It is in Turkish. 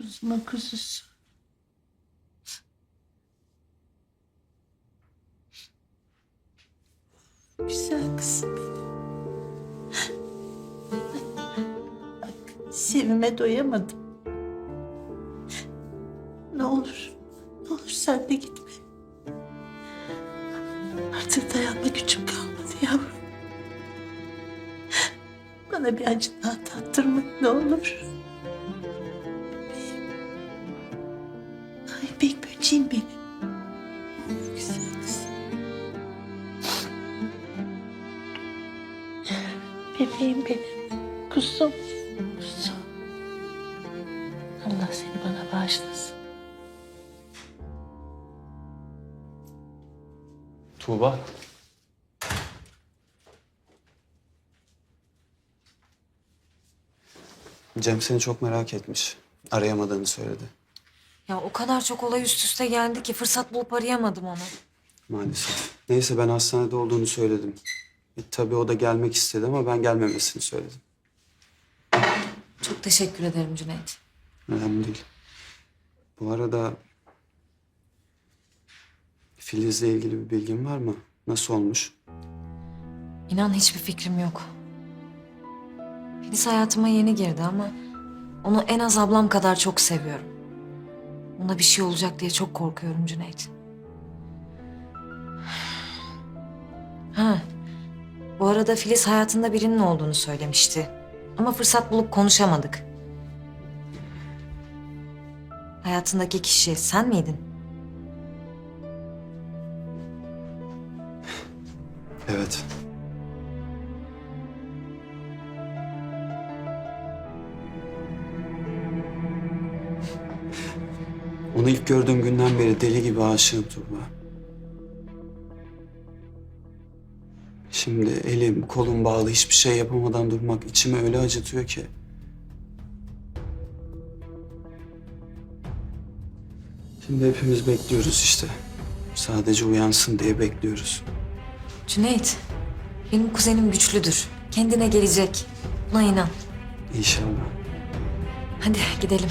Kuzumun kuzusu. Güzel kızım benim. Sevime doyamadım. Ne olur, ne olur sen de gitme. Artık dayanma gücüm kalmadı yavrum. Bana bir acı daha tattırma ne olur. Böceğim benim. Güzel kızım. Bebeğim benim. Kuzum. Kuzum. Allah seni bana bağışlasın. Tuğba. Cem seni çok merak etmiş. Arayamadığını söyledi. Ya o kadar çok olay üst üste geldi ki fırsat bulup arayamadım onu. Maalesef. Neyse ben hastanede olduğunu söyledim. E, tabii o da gelmek istedi ama ben gelmemesini söyledim. Çok teşekkür ederim Cüneyt. Önemli değil. Bu arada Filiz'le ilgili bir bilgin var mı? Nasıl olmuş? İnan hiçbir fikrim yok. Filiz hayatıma yeni girdi ama onu en az ablam kadar çok seviyorum. Ona bir şey olacak diye çok korkuyorum Cüneyt. Ha, bu arada Filiz hayatında birinin olduğunu söylemişti. Ama fırsat bulup konuşamadık. Hayatındaki kişi sen miydin? Evet. Onu ilk gördüğüm günden beri deli gibi aşığım Tuğba. Şimdi elim, kolum bağlı hiçbir şey yapamadan durmak içimi öyle acıtıyor ki. Şimdi hepimiz bekliyoruz işte. Sadece uyansın diye bekliyoruz. Cüneyt, benim kuzenim güçlüdür. Kendine gelecek. Buna inan. İnşallah. Hadi gidelim.